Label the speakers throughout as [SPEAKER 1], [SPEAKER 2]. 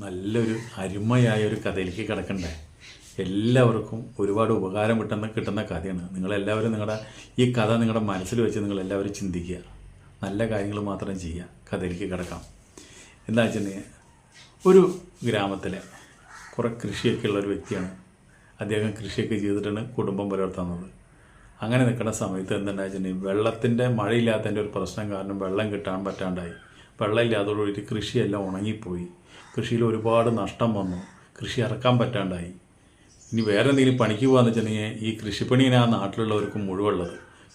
[SPEAKER 1] നല്ലൊരു അരുമയായ ഒരു കഥയിലേക്ക് കിടക്കണ്ടേ? എല്ലാവർക്കും ഒരുപാട് ഉപകാരം കിട്ടുന്ന കിട്ടുന്ന കഥയാണ്. നിങ്ങളെല്ലാവരും നിങ്ങളുടെ ഈ കഥ നിങ്ങളുടെ മനസ്സിൽ വെച്ച് നിങ്ങളെല്ലാവരും ചിന്തിക്കുക. നല്ല കാര്യങ്ങൾ മാത്രം ചെയ്യുക. കഥയിലേക്ക് കിടക്കാം. എന്താ വെച്ചിട്ടുണ്ടെങ്കിൽ ഒരു ഗ്രാമത്തിലെ കുറേ കൃഷിയൊക്കെ ഉള്ള ഒരു വ്യക്തിയാണ്. അദ്ദേഹം കൃഷിയൊക്കെ ചെയ്തിട്ടാണ് കുടുംബം പുലർത്തുന്നത്. അങ്ങനെ നിൽക്കുന്ന സമയത്ത് എന്തുണ്ടായിട്ടുണ്ടെങ്കിൽ വെള്ളത്തിന്റെ മഴയില്ലാത്തതിന്റെ ഒരു പ്രശ്നം കാരണം വെള്ളം കിട്ടാൻ പറ്റാണ്ടായി. വെള്ളം ഇല്ലാതോടുകൂടി കൃഷിയെല്ലാം ഉണങ്ങിപ്പോയി. കൃഷിയിൽ ഒരുപാട് നഷ്ടം വന്നു. കൃഷി ഇറക്കാൻ പറ്റാണ്ടായി. ഇനി വേറെ എന്തെങ്കിലും പണിക്ക് പോകാന്ന് വെച്ചിട്ടുണ്ടെങ്കിൽ ഈ കൃഷിപ്പണിയാണ് ആ നാട്ടിലുള്ളവർക്ക് മുഴുവുള്ളത്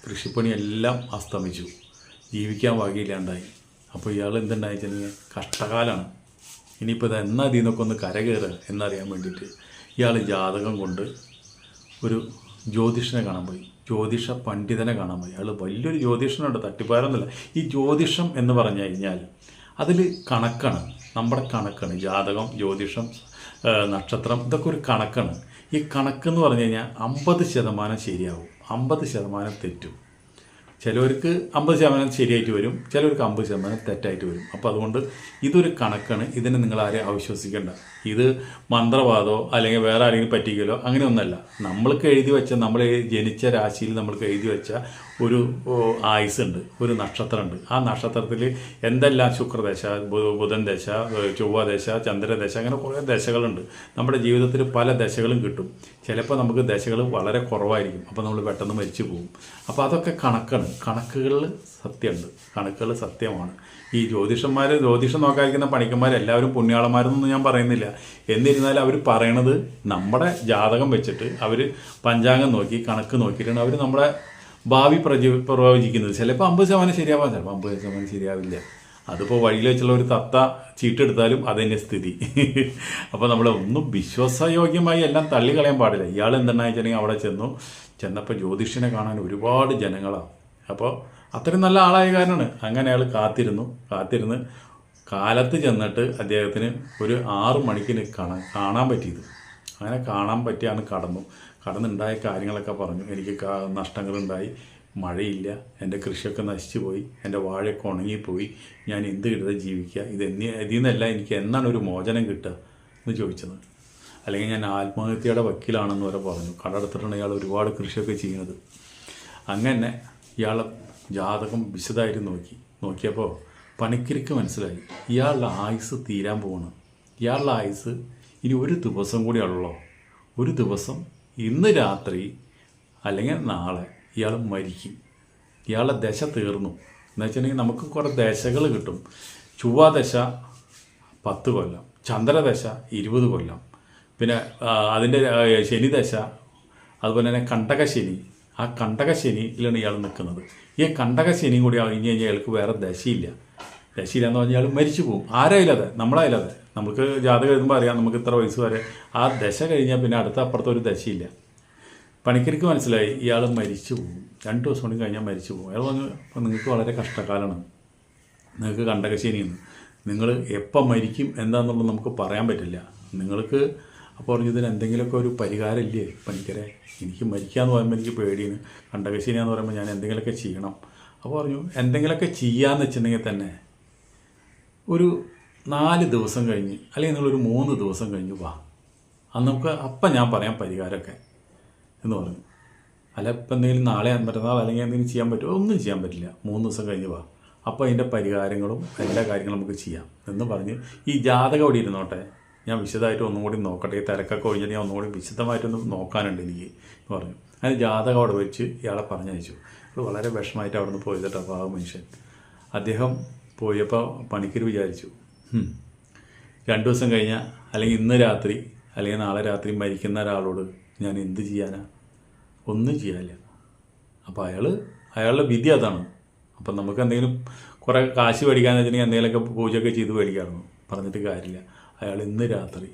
[SPEAKER 1] കൃഷിപ്പണി എല്ലാം അസ്തമിച്ചു. ജീവിക്കാൻ വകയില്ലാണ്ടായി. അപ്പോൾ ഇയാൾ എന്തുണ്ടായി വെച്ചിട്ടുണ്ടെങ്കിൽ കഷ്ടകാലമാണ് ഇനിയിപ്പോൾ ഇത് എന്നാ ഇതിൽ നിന്നൊക്കെ ഒന്ന് കരകയറുക എന്നറിയാൻ വേണ്ടിയിട്ട് ഇയാൾ ജാതകം കൊണ്ട് ഒരു ജ്യോതിഷനെ കാണാൻ പോയി. ജ്യോതിഷ പണ്ഡിതനെ കാണാൻ പോയി. അയാൾ വലിയൊരു ജ്യോതിഷനുണ്ട് തട്ടിപ്പാരൊന്നുമില്ല. ഈ ജ്യോതിഷം എന്ന് പറഞ്ഞു കഴിഞ്ഞാൽ അതിൽ കണക്കാണ്. നമ്മുടെ കണക്കാണ്. ജാതകം ജ്യോതിഷം നക്ഷത്രം ഇതൊക്കെ ഒരു കണക്കാണ്. ഈ കണക്കെന്ന് പറഞ്ഞു കഴിഞ്ഞാൽ അമ്പത് ശതമാനം ശരിയാവും. അമ്പത് ശതമാനം തെറ്റും. ചിലവർക്ക് അമ്പത് ശതമാനം ശരിയായിട്ട് വരും ചിലവർക്ക് അമ്പത് ശതമാനം തെറ്റായിട്ട് വരും. അപ്പോൾ അതുകൊണ്ട് ഇതൊരു കണക്കാണ്. ഇതിനെ നിങ്ങൾ ആരെയും അവിശ്വസിക്കേണ്ട. ഇത് മന്ത്രവാദമോ അല്ലെങ്കിൽ വേറെ ആരെങ്കിലും പറ്റിക്കലോ അങ്ങനെയൊന്നല്ല. നമ്മൾക്ക് എഴുതി വെച്ച നമ്മൾ ജനിച്ച രാശിയിൽ നമ്മൾക്ക് എഴുതി വെച്ച ഒരു ആയുസ്സുണ്ട് ഒരു നക്ഷത്രമുണ്ട്. ആ നക്ഷത്രത്തിൽ എന്തെല്ലാം ശുക്രദശ ബുധൻ ദശ ചൊവ്വ ദശ ചന്ദ്രദശ അങ്ങനെ കുറേ ദശകളുണ്ട് നമ്മുടെ ജീവിതത്തിൽ പല ദശകളും കിട്ടും. ചിലപ്പോൾ നമുക്ക് ദശകൾ വളരെ കുറവായിരിക്കും. അപ്പോൾ നമ്മൾ പെട്ടെന്ന് മരിച്ചു പോകും. അപ്പോൾ അതൊക്കെ കണക്കാണ്. കണക്കുകളിൽ സത്യമുണ്ട്. കണക്കുകൾ സത്യമാണ്. ഈ ജ്യോതിഷന്മാർ ജ്യോതിഷം നോക്കാതിരിക്കുന്ന പണിക്കന്മാർ എല്ലാവരും പുണ്യാളന്മാരെന്നൊന്നും ഞാൻ പറയുന്നില്ല. എന്നിരുന്നാലും അവർ പറയണത് നമ്മുടെ ജാതകം വെച്ചിട്ട് അവർ പഞ്ചാംഗം നോക്കി കണക്ക് നോക്കിയിട്ടാണ് അവർ നമ്മുടെ ഭാവി പ്രജ പ്രവചിക്കുന്നത്. ചിലപ്പോൾ അമ്പത് ശതമാനം ശരിയാവാം ചിലപ്പോൾ അമ്പത് ശതമാനം ശരിയാവില്ല. അതിപ്പോൾ വഴിയിൽ വെച്ചുള്ള ഒരു തത്ത ചീട്ടെടുത്താലും അതന്നെ സ്ഥിതി. അപ്പോൾ നമ്മൾ ഒന്നും വിശ്വാസയോഗ്യമായി എല്ലാം തള്ളിക്കളയാൻ പാടില്ല. ഇയാൾ എന്തെന്നാ വെച്ചിട്ടുണ്ടെങ്കിൽ അവിടെ ചെന്നു. ചെന്നപ്പോൾ ജ്യോതിഷനെ കാണാൻ ഒരുപാട് ജനങ്ങളാണ് അപ്പോൾ അത്രയും നല്ല ആളായ കാരണമാണ്. അങ്ങനെ അയാൾ കാത്തിരുന്നു. കാത്തിരുന്ന് കാലത്ത് ചെന്നിട്ട് അദ്ദേഹത്തിന് ഒരു ആറു മണിക്ക് കാണാൻ കാണാൻ പറ്റിയത്. അങ്ങനെ കാണാൻ പറ്റിയാണ് കടന്നു. കടന്നുണ്ടായ കാര്യങ്ങളൊക്കെ പറഞ്ഞു. എനിക്ക് നഷ്ടങ്ങളുണ്ടായി. മഴയില്ല. എന്റെ കൃഷിയൊക്കെ നശിച്ചു പോയി. എന്റെ വാഴയൊക്കെ ഉണങ്ങിപ്പോയി. ഞാൻ എന്ത് കിട്ടുക? ജീവിക്കുക. ഇത് എന്നീ ഇതിൽ നിന്നല്ല എനിക്ക് എന്നാണ് ഒരു മോചനം കിട്ടുക എന്ന് ചോദിച്ചത്. അല്ലെങ്കിൽ ഞാൻ ആത്മഹത്യയുടെ വക്കീലാണെന്ന് വരെ പറഞ്ഞു. കടമെടുത്തിട്ടാണ് ഇയാൾ ഒരുപാട് കൃഷിയൊക്കെ ചെയ്യുന്നത്. അങ്ങനെ ഇയാൾ ജാതകം വിശദമായിട്ട് നോക്കി. നോക്കിയപ്പോൾ പണിക്കരിക്ക് മനസ്സിലായി. ഇയാളുടെ ആയുസ് തീരാൻ പോവാണ്. ഇയാളുടെ ആയുസ് ഇനി ഒരു ദിവസം കൂടിയാണല്ലോ ഒരു ദിവസം ഇന്ന് രാത്രി അല്ലെങ്കിൽ നാളെ ഇയാൾ മരിക്കും. ഇയാളുടെ ദശ തീർന്നു. എന്ന് വെച്ചിട്ടുണ്ടെങ്കിൽ നമുക്ക് കുറേ ദശകൾ കിട്ടും. ചൊവ്വാദശ പത്ത് കൊല്ലം ചന്ദ്രദശ ഇരുപത് കൊല്ലം പിന്നെ അതിന്റെ ശനിദശ അതുപോലെ തന്നെ കണ്ടകശനി. ആ കണ്ടകശനിയിലാണ് ഇയാൾ നിൽക്കുന്നത്. ഈ കണ്ടകശനിയും കൂടി കഴിഞ്ഞ് കഴിഞ്ഞാൽ ഇയാൾക്ക് വേറെ ദശയില്ല. ദശയില്ല എന്ന് പറഞ്ഞാൽ പോവും മരിച്ചു പോകും നമ്മളായാലും നമ്മളായില്ലാതെ നമുക്ക് ജാതകം എഴുതുമ്പോൾ അറിയാം നമുക്ക് ഇത്ര വയസ്സ് വരെ. ആ ദശ കഴിഞ്ഞാൽ പിന്നെ അടുത്ത അപ്പുറത്ത് ഒരു ദശയില്ല. പണിക്കരിക്ക് മനസ്സിലായി ഇയാൾ മരിച്ചു പോകും. രണ്ട് ദിവസം കൂടി കഴിഞ്ഞാൽ മരിച്ചു പോകും. അയാൾ പറഞ്ഞു "അപ്പോൾ നിങ്ങൾക്ക് വളരെ കഷ്ടകാലമാണ്. നിങ്ങൾക്ക് കണ്ടകശേനിയെന്ന് നിങ്ങൾ എപ്പം മരിക്കും എന്താണെന്നുള്ളത് നമുക്ക് പറയാൻ പറ്റില്ല. നിങ്ങൾക്ക് അപ്പോൾ പറഞ്ഞു ഇതിന് എന്തെങ്കിലുമൊക്കെ ഒരു പരിഹാരം ഇല്ലേ പണിക്കരെ? എനിക്ക് മരിക്കാന്ന് പറയുമ്പോൾ എനിക്ക് പേടിയാണ്. കണ്ടകശേനിയാന്ന് പറയുമ്പോൾ ഞാൻ എന്തെങ്കിലുമൊക്കെ ചെയ്യണം. അപ്പോൾ പറഞ്ഞു എന്തെങ്കിലുമൊക്കെ ചെയ്യാമെന്ന് വെച്ചിട്ടുണ്ടെങ്കിൽ തന്നെ ഒരു നാല് ദിവസം കഴിഞ്ഞ് അല്ലെങ്കിൽ നിങ്ങളൊരു മൂന്ന് ദിവസം കഴിഞ്ഞ് വാ. അന്ന് നമുക്ക് അപ്പം ഞാൻ പറയാം പരിഹാരമൊക്കെ എന്ന് പറഞ്ഞു. അല്ല ഇപ്പം എന്തെങ്കിലും നാളെ മറ്റന്നാൾ അല്ലെങ്കിൽ എന്തെങ്കിലും ചെയ്യാൻ പറ്റുമോ? ഒന്നും ചെയ്യാൻ പറ്റില്ല. മൂന്ന് ദിവസം കഴിഞ്ഞ് വാ. അപ്പോൾ അതിന്റെ പരിഹാരങ്ങളും എല്ലാ കാര്യങ്ങളും നമുക്ക് ചെയ്യാം എന്ന് പറഞ്ഞ് ഈ ജാതകം അവിടെ ഇരുന്നോട്ടെ. ഞാൻ വിശദമായിട്ട് ഒന്നും കൂടി നോക്കട്ടെ. ഈ തിരക്കൊക്കെ ഒഴിഞ്ഞിട്ട് ഞാൻ ഒന്നുകൂടി വിശദമായിട്ടൊന്ന് നോക്കാനുണ്ട് എനിക്ക് എന്ന് പറഞ്ഞു. അതിന് ജാതകം അവിടെ വെച്ച് ഇയാളെ പറഞ്ഞയച്ചു. അത് വളരെ വിഷമമായിട്ട് അവിടെ നിന്ന് പോയി അപ്പോൾ ആ മനുഷ്യൻ. അദ്ദേഹം പോയപ്പോൾ പണിക്കർ വിചാരിച്ചു. രണ്ടു ദിവസം കഴിഞ്ഞാൽ അല്ലെങ്കിൽ ഇന്ന് രാത്രി അല്ലെങ്കിൽ നാളെ രാത്രി മരിക്കുന്ന ഒരാളോട് ഞാൻ എന്ത് ചെയ്യാനാ? ഒന്നും ചെയ്യാനില്ല. അപ്പോൾ അയാൾ അയാളുടെ വിധി അതാണ്. അപ്പം നമുക്ക് എന്തെങ്കിലും കുറേ കാശ് മേടിക്കാന്ന് വെച്ചിട്ടുണ്ടെങ്കിൽ എന്തെങ്കിലുമൊക്കെ പൂജയൊക്കെ ചെയ്ത് മേടിക്കാറുണ്ട് പറഞ്ഞിട്ട് കാര്യമില്ല. അയാൾ ഇന്ന് രാത്രി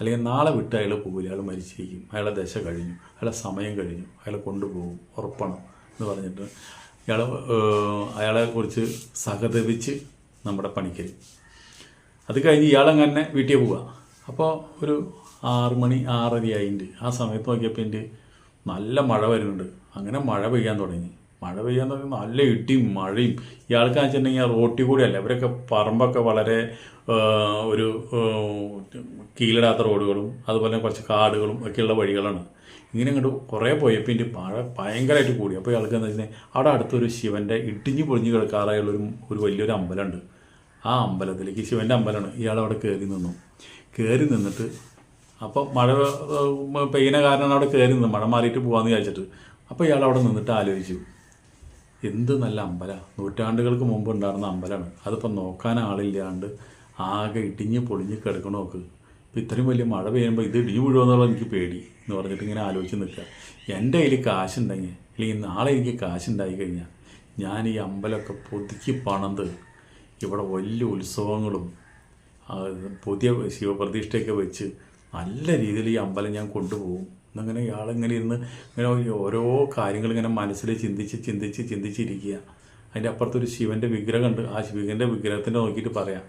[SPEAKER 1] അല്ലെങ്കിൽ നാളെ വിട്ട് അയാൾ പോകില്ല അയാൾ മരിച്ചിരിക്കും. അയാളെ ദശ കഴിഞ്ഞു. അയാളെ സമയം കഴിഞ്ഞു. അയാളെ കൊണ്ടുപോകും. ഉറപ്പാണ് എന്ന് പറഞ്ഞിട്ട് ഇയാൾ അയാളെ കുറിച്ച് സഹതപിച്ച് നമ്മുടെ പണിക്കര് അത് കഴിഞ്ഞ് ഇയാളങ്ങനെ വീട്ടിൽ പോവുക അപ്പോൾ ഒരു ആറ് മണി ആറര ആയിട്ട് ആ സമയത്ത് നോക്കിയപ്പോൾ എന്റെ നല്ല മഴ വരുന്നുണ്ട്. അങ്ങനെ മഴ പെയ്യാൻ തുടങ്ങി. മഴ പെയ്യാൻ തുടങ്ങി നല്ല ഇടിയും മഴയും. ഇയാൾക്ക് വെച്ചിട്ടുണ്ടെങ്കിൽ റോട്ടിൽ കൂടിയല്ല ഇവരൊക്കെ പറമ്പൊക്കെ വളരെ ഒരു ആ, കീലിടാത്ത റോഡുകളും അതുപോലെ കുറച്ച് കാടുകളും ഒക്കെയുള്ള വഴികളാണ്. ഇങ്ങനെ ഇങ്ങോട്ട് കുറേ പോയപ്പോൾ ഇതിന്റെ മഴ ഭയങ്കരമായിട്ട് കൂടി. അപ്പോൾ ഇയാൾക്ക് എന്താ വെച്ചാൽ അവിടെ അടുത്തൊരു ശിവന്റെ ഇടിഞ്ഞു പൊളിഞ്ഞ് കിടക്കാറായുള്ളൊരു ഒരു വലിയൊരു അമ്പലമുണ്ട് ആ അമ്പലത്തിലേക്ക് ശിവന്റെ അമ്പലമാണ്. ഇയാൾ അവിടെ കയറി നിന്നു. കയറി നിന്നിട്ട് അപ്പോൾ മഴ പെയ്യുന്ന കാരണം അവിടെ കയറി നിന്നു മഴ മാറിയിട്ട് പോകാമെന്ന് വിചാരിച്ചിട്ട്. അപ്പോൾ ഇയാൾ അവിടെ നിന്നിട്ട് ആലോചിച്ചു. എന്ത് നല്ല അമ്പലമാണ് നൂറ്റാണ്ടുകൾക്ക് മുമ്പ് ഉണ്ടായിരുന്ന അമ്പലമാണ് അതിപ്പോൾ നോക്കാൻ ആളില്ലാണ്ട് ആകെ ഇടിഞ്ഞ് പൊളിഞ്ഞ് കിടക്കണ ഇപ്പം ഇത്രയും വലിയ മഴ പെയ്യുമ്പോൾ ഇത് ഇടിഞ്ഞു വീഴുമെന്നുള്ളത് എനിക്ക് പേടി എന്ന് പറഞ്ഞിട്ട് ഇങ്ങനെ ആലോചിച്ച് നിൽക്കുക. എന്റെ കയ്യിൽ കാശുണ്ടെങ്കിൽ അല്ലെങ്കിൽ നാളെ എനിക്ക് കാശുണ്ടായി കഴിഞ്ഞാൽ ഞാൻ ഈ അമ്പലമൊക്കെ പുതുക്കി പണത് ഇവിടെ വലിയ ഉത്സവങ്ങളും പുതിയ ശിവപ്രതിഷ്ഠയൊക്കെ വെച്ച് നല്ല രീതിയിൽ ഈ അമ്പലം ഞാൻ കൊണ്ടുപോകും. എന്നങ്ങനെ ഇയാളിങ്ങനെ ഇരുന്ന് ഇങ്ങനെ ഓരോ കാര്യങ്ങൾ ഇങ്ങനെ മനസ്സിൽ ചിന്തിച്ച് ചിന്തിച്ച് ചിന്തിച്ചിരിക്കുക. അതിന്റെ അപ്പുറത്തൊരു ശിവന്റെ വിഗ്രഹമുണ്ട് ആ ശിവന്റെ വിഗ്രഹത്തിന്റെ നോക്കിയിട്ട് പറയാം.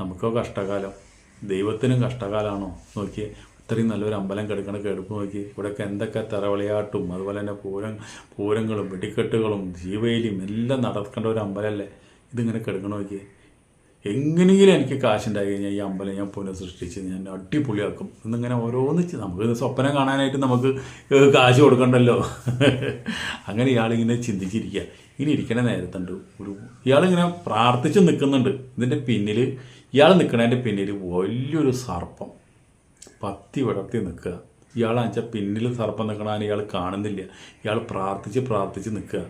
[SPEAKER 1] നമുക്കോ കഷ്ടകാലം. ദൈവത്തിനും കഷ്ടകാലമാണോ നോക്കിയേ ഇത്രയും നല്ലൊരു അമ്പലം കിടക്കണ കെടുപ്പ് നോക്കി. ഇവിടെയൊക്കെ എന്തൊക്കെ തറവിളയാട്ടും അതുപോലെ തന്നെ പൂരം പൂരങ്ങളും വെടിക്കെട്ടുകളും ജീവയിലും എല്ലാം നടക്കേണ്ട ഒരു അമ്പലമല്ലേ? ഇതിങ്ങനെ കിടക്കണ നോക്കിയേ. എങ്ങനെയെങ്കിലും എനിക്ക് കാശുണ്ടായി കഴിഞ്ഞാൽ ഈ അമ്പലം ഞാൻ പുനഃസൃഷ്ടിച്ച് ഞാൻ അടിപൊളിയാക്കും. എന്നിങ്ങനെ ഓരോന്ന് നമുക്ക് സ്വപ്നം കാണാനായിട്ട് നമുക്ക് കാശ് കൊടുക്കണ്ടല്ലോ. അങ്ങനെ ഇയാളിങ്ങനെ ചിന്തിച്ചിരിക്കുക ഇങ്ങനെ ഇരിക്കണ നേരത്തുണ്ട് ഒരു ഇയാളിങ്ങനെ പ്രാർത്ഥിച്ച് നിൽക്കുന്നുണ്ട്. ഇതിന്റെ പിന്നിൽ ഇയാൾ നിൽക്കുന്നതിന്റെ പിന്നിൽ വലിയൊരു സർപ്പം പത്തി വിടർത്തി നിൽക്കുക ഇയാളാണെച്ചാൽ പിന്നിൽ സർപ്പം നിൽക്കണാൻ ഇയാൾ കാണുന്നില്ല. ഇയാൾ പ്രാർത്ഥിച്ച് പ്രാർത്ഥിച്ച് നിൽക്കുക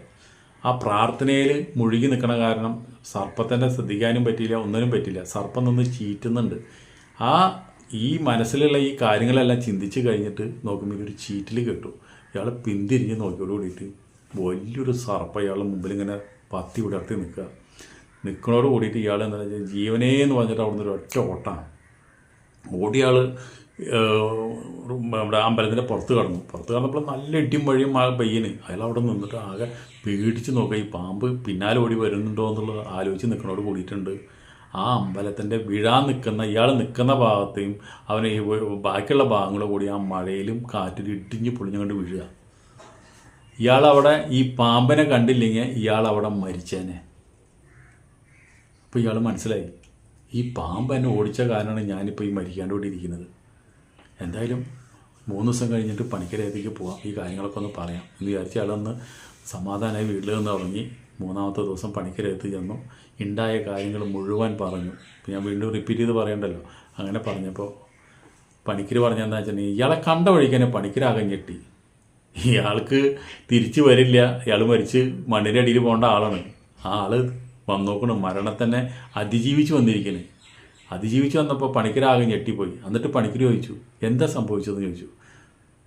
[SPEAKER 1] ആ പ്രാർത്ഥനയിൽ മുഴുകി നിൽക്കണ കാരണം സർപ്പത്തിന്റെ ശ്രദ്ധിക്കാനും പറ്റിയില്ല ഒന്നിനും പറ്റില്ല സർപ്പം നിന്ന് ചീറ്റുന്നുണ്ട്. ആ ഈ മനസ്സിലുള്ള ഈ കാര്യങ്ങളെല്ലാം ചിന്തിച്ച് കഴിഞ്ഞിട്ട് നോക്കുമ്പോൾ ഒരു ചീറ്റിൽ കേട്ടു. ഇയാൾ പിന്തിരിഞ്ഞ് നോക്കിയോട് കൂടിയിട്ട് വലിയൊരു സർപ്പം ഇയാളുടെ മുമ്പിൽ ഇങ്ങനെ പത്തി വിടർത്തി നിൽക്കുക നിൽക്കണോട് കൂടിയിട്ട് ഇയാൾ എന്താ വെച്ചാൽ ജീവനേ എന്ന് പറഞ്ഞിട്ട് അവിടുന്ന് ഒരു ഒറ്റ ഓട്ടാണ്. ഓടിയാൾ നമ്മുടെ അമ്പലത്തിന്റെ പുറത്ത് കടന്നു. പുറത്ത് കടന്നപ്പോൾ നല്ല ഇടിയും വഴിയും ആ പയ്യന് അയാൾ അവിടെ നിന്നിട്ട് ആകെ പേടിച്ച് നോക്കുക ഈ പാമ്പ് പിന്നാലെ ഓടി വരുന്നുണ്ടോ എന്നുള്ളത് ആലോചിച്ച് നിൽക്കണോട് കൂടിയിട്ടുണ്ട്. ആ അമ്പലത്തിന്റെ വിഴാൻ നിൽക്കുന്ന ഇയാൾ നിൽക്കുന്ന ഭാഗത്തെയും അവന് ബാക്കിയുള്ള ഭാഗങ്ങളും കൂടി ആ മഴയിലും കാറ്റിൽ ഇടിഞ്ഞ് പൊളിഞ്ഞുകൊണ്ട് വീഴുക. ഇയാളവിടെ ഈ പാമ്പിനെ കണ്ടില്ലെങ്കിൽ ഇയാൾ അവിടെ മരിച്ചേനെ. അപ്പോൾ ഇയാൾ മനസ്സിലായി. ഈ പാമ്പ് എന്നെ ഓടിച്ച കാരണമാണ് ഞാനിപ്പോൾ ഈ മരിക്കാണ്ട് എന്തായാലും മൂന്ന് ദിവസം കഴിഞ്ഞിട്ട് പണിക്കരയത്തേക്ക് പോവാം. ഈ കാര്യങ്ങളൊക്കെ ഒന്ന് പറയാം. എന്ന് വിചാരിച്ച ആളൊന്ന് സമാധാനമായി വീട്ടിൽ നിന്ന് ഇറങ്ങി മൂന്നാമത്തെ ദിവസം പണിക്കരേത്ത് ചെന്നു. ഉണ്ടായ കാര്യങ്ങൾ മുഴുവൻ പറഞ്ഞു. ഞാൻ വീണ്ടും റിപ്പീറ്റ് ചെയ്ത് പറയണ്ടല്ലോ. അങ്ങനെ പറഞ്ഞപ്പോൾ പണിക്കര് പറഞ്ഞെന്താ വെച്ചിട്ടുണ്ടെങ്കിൽ ഇയാളെ കണ്ട വഴിക്ക് തന്നെ പണിക്കരാകെ ഞെട്ടി. ഇയാൾക്ക് തിരിച്ചു വരില്ല. ഇയാൾ മരിച്ച് മണ്ണിന്റെ അടിയിൽ പോകേണ്ട ആളാണ്. ആ ആൾ വന്നോക്കണം തന്നെ അതിജീവിച്ച് വന്നിരിക്കണേ. അതിജീവിച്ച് വന്നപ്പോൾ പണിക്കരാകെ ഞെട്ടിപ്പോയി. എന്നിട്ട് പണിക്കര് ചോദിച്ചു എന്താ സംഭവിച്ചതെന്ന് ചോദിച്ചു?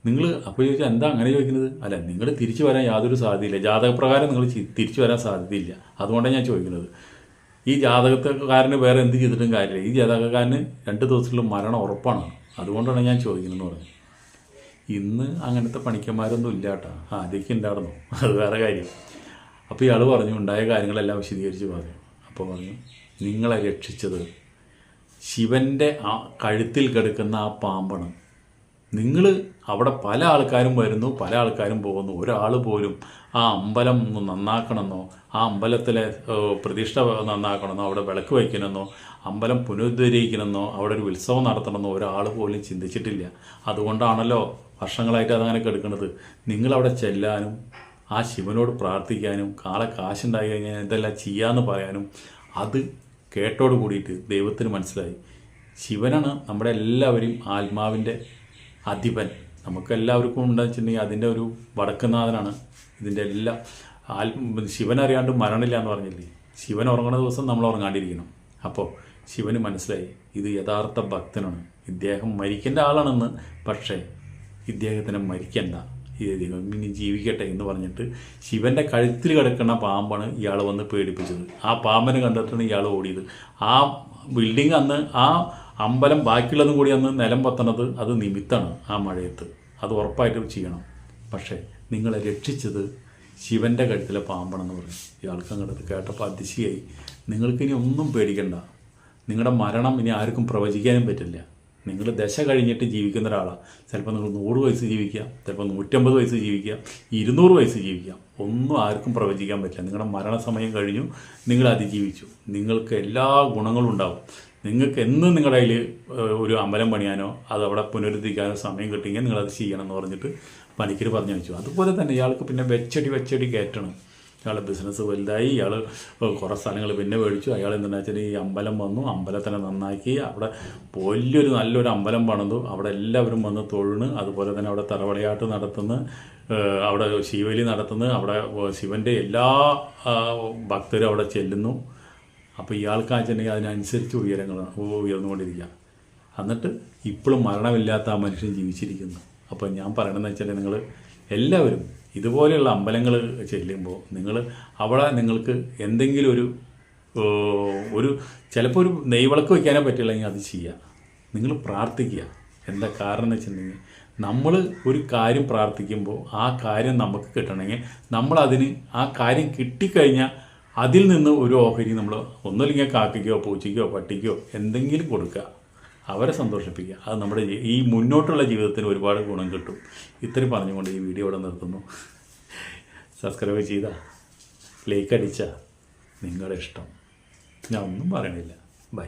[SPEAKER 1] നിങ്ങൾ അപ്പോൾ ചോദിച്ചാൽ എന്താ അങ്ങനെ ചോദിക്കുന്നത്? അല്ല നിങ്ങൾ തിരിച്ചു വരാൻ യാതൊരു സാധ്യതയില്ല. ജാതകപ്രകാരം നിങ്ങൾ തിരിച്ചു വരാൻ സാധ്യതയില്ല. അതുകൊണ്ടാണ് ഞാൻ ചോദിക്കുന്നത്. ഈ ജാതകക്കാരന് വേറെ എന്ത് ചെയ്തിട്ടും കാര്യമില്ല. ഈ ജാതകക്കാരന് രണ്ട് ദിവസത്തിലും മരണം ഉറപ്പാണ്. അതുകൊണ്ടാണ് ഞാൻ ചോദിക്കുന്നതെന്ന് പറഞ്ഞു ഇന്ന് അങ്ങനത്തെ പണിക്കന്മാരൊന്നും ഇല്ല കേട്ടോ ആദ്യമൊക്കെ ഉണ്ടായിരുന്നു. അത് വേറെ കാര്യം. അപ്പോൾ ഇയാൾ പറഞ്ഞു ഉണ്ടായ കാര്യങ്ങളെല്ലാം വിശദീകരിച്ച് പറഞ്ഞു. അപ്പോൾ പറഞ്ഞു നിങ്ങളെ രക്ഷിച്ചത് ശിവന്റെ ആ കഴുത്തിൽ കിടക്കുന്ന ആ പാമ്പാണ്. നിങ്ങൾ അവിടെ പല ആൾക്കാരും വരുന്നു പല ആൾക്കാരും പോകുന്നു. ഒരാൾ പോലും ആ അമ്പലം ഒന്ന് നന്നാക്കണമെന്നോ ആ അമ്പലത്തിലെ പ്രതിഷ്ഠ നന്നാക്കണമെന്നോ അവിടെ വിളക്ക് വയ്ക്കണമെന്നോ അമ്പലം പുനരുദ്ധരിക്കണമെന്നോ അവിടെ ഒരു ഉത്സവം നടത്തണമെന്നോ ഒരാൾ പോലും ചിന്തിച്ചിട്ടില്ല. അതുകൊണ്ടാണല്ലോ വർഷങ്ങളായിട്ട് അതങ്ങനെ കെടുക്കുന്നത് നിങ്ങളവിടെ ചെല്ലാനും ആ ശിവനോട് പ്രാർത്ഥിക്കാനും കാളെ കാശുണ്ടായി കഴിഞ്ഞാൽ എന്തെല്ലാം ചെയ്യാമെന്ന് പറയാനും അത് കേട്ടോട് കൂടിയിട്ട് ദൈവത്തിന് മനസ്സിലായി. ശിവനാണ് നമ്മുടെ എല്ലാവരെയും ആത്മാവിന്റെ അധിപൻ. നമുക്ക് എല്ലാവർക്കും ഉണ്ടെന്ന് വെച്ചിട്ടുണ്ടെങ്കിൽ അതിന്റെ ഒരു വടക്കുന്നാഥനാണ് ഇതിന്റെ എല്ലാ ആത്മ ശിവനറിയാണ്ട് മരണമില്ല എന്ന് പറഞ്ഞില്ലേ? ശിവൻ ഉറങ്ങുന്ന ദിവസം നമ്മൾ ഉറങ്ങാണ്ടിരിക്കണം. അപ്പോൾ ശിവന് മനസ്സിലായി ഇത് യഥാർത്ഥ ഭക്തനാണ്. ഇദ്ദേഹം മരിക്കേണ്ട ആളാണെന്ന് പക്ഷേ ഇദ്ദേഹത്തിന് മരിക്കണ്ട. ഇദ്ദേഹം ഇനി ജീവിക്കട്ടെ എന്ന് പറഞ്ഞിട്ട് ശിവന്റെ കഴുത്തിൽ കിടക്കുന്ന പാമ്പാണ് ഇയാൾ വന്ന് പേടിപ്പിച്ചത്. ആ പാമ്പിനെ കണ്ടിട്ടാണ് ഇയാൾ ഓടിയത്. ആ ബിൽഡിംഗ് അന്ന് ആ അമ്പലം ബാക്കിയുള്ളതും കൂടി അന്ന് നിലം പത്തണത് അത് നിമിത്തമാണ് ആ മഴയത്ത്. അത് ഉറപ്പായിട്ടും ചെയ്യണം. പക്ഷേ നിങ്ങളെ രക്ഷിച്ചത് ശിവന്റെ കഴുത്തിലെ പാമ്പാണെന്ന് പറഞ്ഞു. ഇയാൾക്ക് അങ്ങോട്ട് കേട്ടപ്പോൾ അതിശയായി. നിങ്ങൾക്കിനി ഒന്നും പേടിക്കണ്ട. നിങ്ങളുടെ മരണം ഇനി ആർക്കും പ്രവചിക്കാനും പറ്റില്ല. നിങ്ങൾ ദശ കഴിഞ്ഞിട്ട് ജീവിക്കുന്ന ഒരാളാണ് ചിലപ്പോൾ നിങ്ങൾ നൂറ് വയസ്സ് ജീവിക്കാം ചിലപ്പോൾ നൂറ്റമ്പത് വയസ്സ് ജീവിക്കാം ഇരുന്നൂറ് വയസ്സ് ജീവിക്കാം. ഒന്നും ആർക്കും പ്രവചിക്കാൻ പറ്റില്ല. നിങ്ങളുടെ മരണസമയം കഴിഞ്ഞു നിങ്ങൾ അതിജീവിച്ചു. നിങ്ങൾക്ക് എല്ലാ ഗുണങ്ങളും ഉണ്ടാവും. നിങ്ങൾക്ക് എന്നും നിങ്ങളുടെ കയ്യിൽ ഒരു അമ്പലം പണിയാനോ അത് അവിടെ പുനരുദ്ധിക്കാനോ സമയം കിട്ടിയെങ്കിൽ നിങ്ങളത് ചെയ്യണം എന്ന് പറഞ്ഞിട്ട് പണിക്കർ പറഞ്ഞു വെച്ചു. അതുപോലെ തന്നെ ഇയാൾക്ക് പിന്നെ വെച്ചടി വെച്ചടി കയറ്റണം. ഇയാളെ ബിസിനസ് വലുതായി ഇയാൾ കുറേ സ്ഥലങ്ങൾ പിന്നെ മേടിച്ചു. അയാൾ എന്താണെന്ന് വെച്ചാൽ ഈ അമ്പലം വന്നു. അമ്പലത്തിനെ നന്നാക്കി. അവിടെ വലിയൊരു നല്ലൊരു അമ്പലം പണിതു. അവിടെ എല്ലാവരും വന്ന് തൊഴുണ് അതുപോലെ തന്നെ അവിടെ തറവടയാട്ട് നടത്തുന്നു അവിടെ ശിവലി നടത്തുന്നു അവിടെ ശിവന്റെ എല്ലാ ഭക്തരും അവിടെ ചെല്ലുന്നു. അപ്പോൾ ഇയാൾക്കാണെന്നുണ്ടെങ്കിൽ അതിനനുസരിച്ച് ഉയരങ്ങൾ ഉയർന്നുകൊണ്ടിരിക്കുക എന്നിട്ട് ഇപ്പോഴും മരണമില്ലാത്ത ആ മനുഷ്യൻ ജീവിച്ചിരിക്കുന്നു. അപ്പോൾ ഞാൻ പറയണമെന്ന് വെച്ചാൽ നിങ്ങൾ എല്ലാവരും ഇതുപോലെയുള്ള അമ്പലങ്ങൾ ചെല്ലുമ്പോൾ നിങ്ങൾ അവിടെ നിങ്ങൾക്ക് എന്തെങ്കിലും ഒരു ഒരു ചിലപ്പോൾ ഒരു നെയ്വിളക്ക് വയ്ക്കാനേ പറ്റില്ലെങ്കിൽ അത് ചെയ്യുക. നിങ്ങൾ പ്രാർത്ഥിക്കുക. എന്താ കാരണം എന്ന് വെച്ചിട്ടുണ്ടെങ്കിൽ നമ്മൾ ഒരു കാര്യം പ്രാർത്ഥിക്കുമ്പോൾ ആ കാര്യം നമുക്ക് കിട്ടണമെങ്കിൽ നമ്മളതിന് ആ കാര്യം കിട്ടിക്കഴിഞ്ഞാൽ അതിൽ നിന്ന് ഒരു ഓഹരി നമ്മൾ ഒന്നുമില്ലെങ്കിൽ കാക്കയ്ക്കോ പൂച്ചയ്ക്കോ പട്ടിക്കോ എന്തെങ്കിലും കൊടുക്കുക. അവരെ സന്തോഷിപ്പിക്കുക. അത് നമ്മുടെ ഈ മുന്നോട്ടുള്ള ജീവിതത്തിന് ഒരുപാട് ഗുണം കിട്ടും. ഇത്രയും പറഞ്ഞുകൊണ്ട് ഈ വീഡിയോ ഇവിടെ നിർത്തുന്നു. സബ്സ്ക്രൈബ് ചെയ്ത ലൈക്ക് അടിച്ച നിങ്ങളുടെ ഇഷ്ടം. ഞാൻ ഒന്നും പറയണില്ല. ബൈ